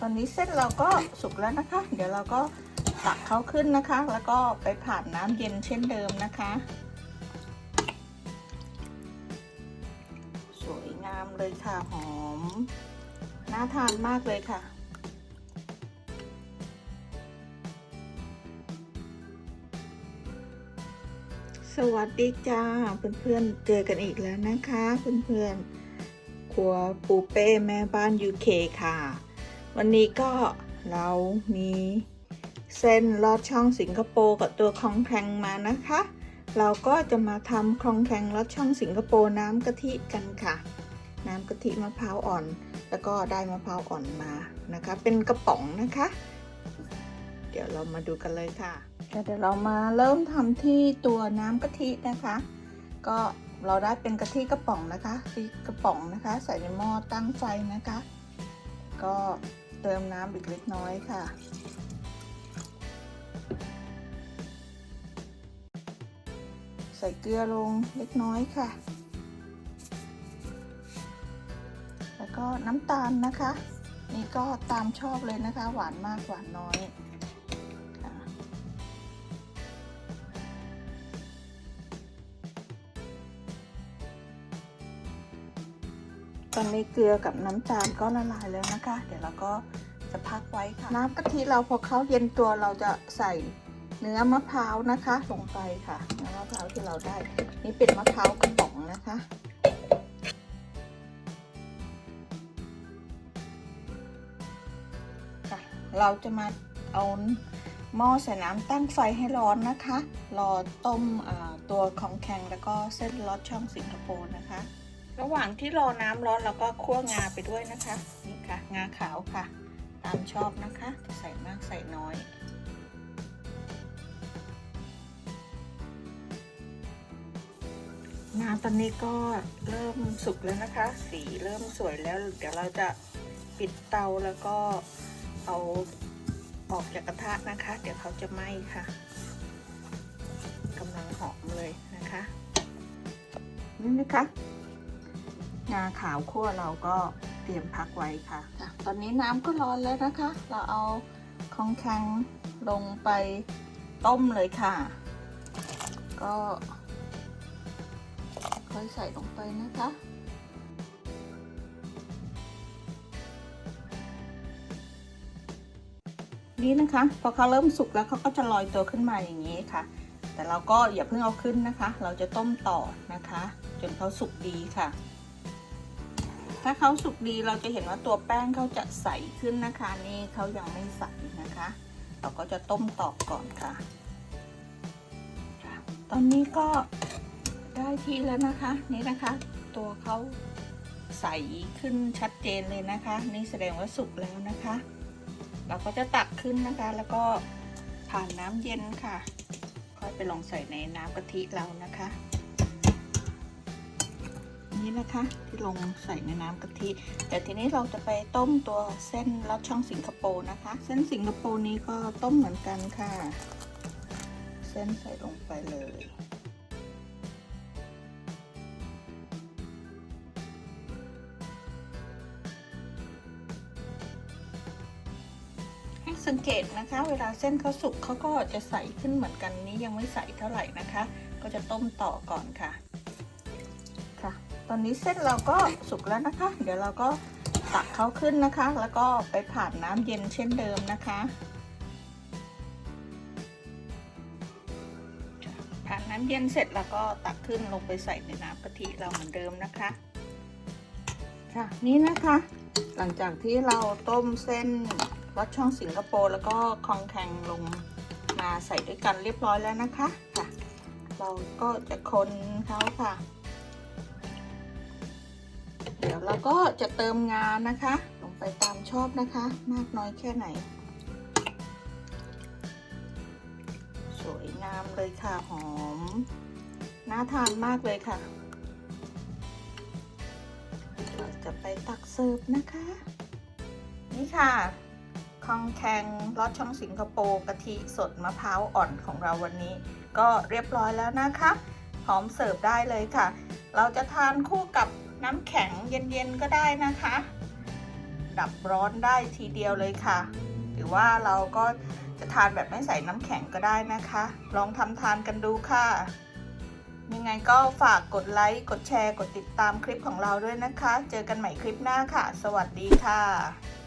ตอนนี้เส้นเราก็สุกแล้วนะคะ เดี๋ยวเราก็ตักเขาขึ้นนะคะ แล้วก็ไปผ่านน้ำเย็นเช่นเดิมนะคะ สวยงามเลยค่ะ หอม น่าทานมากเลยค่ะ สวัสดีจ้าเพื่อนๆเจอกันอีกแล้วนะคะ เพื่อนๆครัวปูเป้แม่บ้าน UK ค่ะ วันนี้ก็เรามีเส้นลอดช่องสิงคโปร์กับตัวคองแคงมานะคะ เราก็จะมาทำคองแคงลอดช่องสิงคโปร์น้ำกะทิกันค่ะ น้ำกะทิมะพร้าวอ่อน แล้วก็ได้มะพร้าวอ่อนมานะคะ เป็นกระป๋องนะคะ เดี๋ยวเรามาดูกันเลยค่ะ เดี๋ยวเรามาเริ่มทำที่ตัวน้ำกะทินะคะ ก็เราได้เป็นกะทิกระป๋องนะคะที่กระป๋องนะคะ ใส่ในหม้อตั้งไฟนะคะ ก็เติมน้ำอีกเล็กน้อยค่ะใส่เกลือลงเล็กน้อยค่ะ แล้วก็น้ำตาลนะคะ นี่ก็ตามชอบเลยนะคะ หวานมากหวานน้อย ตอนนี้เกลือกับน้ำตาลก็ละลายแล้วนะคะ เดี๋ยวเราก็จะพักไว้ค่ะ น้ำกะทิเราพอเขาเย็นตัวเราจะใส่เนื้อมะพร้าวนะคะลงไปค่ะเนื้อมะพร้าวที่เราได้ นี่เป็นมะพร้าวกระป๋องนะคะค่ะ เราจะมาเอาหม้อใส่น้ำตั้งไฟให้ร้อนนะคะ รอต้มตัวของแข็งแล้วก็เส้นลอดช่องสิงคโปร์นะคะ ระหว่างที่รอน้ำร้อนเราก็คั่วงาไปด้วยนะคะ นี่ค่ะ งาขาวค่ะ ตามชอบนะคะจะใส่มากใส่น้อยงาตอนนี้ก็เริ่มสุกแล้วนะคะ สีเริ่มสวยแล้ว เดี๋ยวเราจะปิดเตาแล้วก็เอาออกจากกระทะนะคะ เดี๋ยวเขาจะไหม้ค่ะกำลังหอมเลยนะคะ นี่นะคะ งาขาวคั่วเราก็เตรียมพักไว้ค่ะ ตอนนี้น้ำก็ร้อนแล้วนะคะ เราเอาของแข็งลงไปต้มเลยค่ะ ก็ค่อยใส่ลงไปนะคะนี่นะคะ พอเขาเริ่มสุกแล้วเขาก็จะลอยตัวขึ้นมาอย่างนี้ค่ะ แต่เราก็อย่าเพิ่งเอาขึ้นนะคะ เราจะต้มต่อนะคะ จนเขาสุกดีค่ะ ถ้าเขาสุกดีเราจะเห็นว่าตัวแป้งเขาจะใสขึ้นนะคะ นี่เขายังไม่ใสนะคะ เราก็จะต้มตอกก่อนค่ะ ตอนนี้ก็ได้ที่แล้วนะคะ นี่นะคะ ตัวเขาใสขึ้นชัดเจนเลยนะคะ นี่แสดงว่าสุกแล้วนะคะ เราก็จะตักขึ้นนะคะ แล้วก็ผ่านน้ำเย็นค่ะ ค่อยไปลองใส่ในน้ำกะทิเรานะคะ นี่นะคะ ที่ลงใส่ในน้ำกะทิเดี๋ยวทีนี้เราจะไปต้มตัวเส้นลอดช่องสิงคโปร์นะคะ เส้นสิงคโปร์นี้ก็ต้มเหมือนกันค่ะ เส้นใส่ลงไปเลยให้สังเกตนะคะเวลาเส้นเขาสุกเขาก็จะใสขึ้นเหมือนกันนี้ยังไม่ใสเท่าไหร่นะคะ ก็จะต้มต่อก่อนค่ะ อนนี้เส้นเราก็สุกแล้วนะคะ เดี๋ยวเราก็ตักเขาขึ้นนะคะ แล้วก็ไปผ่านน้ำเย็นเช่นเดิมนะคะ ผ่านน้ำเย็นเสร็จแล้วก็ตักขึ้นลงไปใส่ในน้ำกะทิเราเหมือนเดิมนะคะค่ะนี่นะคะ หลังจากที่เราต้มเส้นวัดช่องสิงคโปร์แล้วก็คองแข็งลงมาใส่ด้วยกันเรียบร้อยแล้วนะคะค่ะ เราก็จะคนเขาค่ะ เดี๋ยวเราก็จะเติมงานนะคะ ลงไปตามชอบนะคะ มากน้อยแค่ไหน สวยงามเลยค่ะหอม น่าทานมากเลยค่ะ เราจะไปตักเสิร์ฟนะคะ นี่ค่ะคองแข็งลอดช่องสิงคโปร์กะทิสดมะพร้าวอ่อนของเราวันนี้ ก็เรียบร้อยแล้วนะคะ พร้อมเสิร์ฟได้เลยค่ะ เราจะทานคู่กับ น้ำแข็งเย็นๆก็ได้นะคะ ดับร้อนได้ทีเดียวเลยค่ะ หรือว่าเราก็จะทานแบบไม่ใส่น้ำแข็งก็ได้นะคะ ลองทำทานกันดูค่ะ ยังไงก็ฝากกดไลค์ กดแชร์ กดติดตามคลิปของเราด้วยนะคะ เจอกันใหม่คลิปหน้าค่ะ สวัสดีค่ะ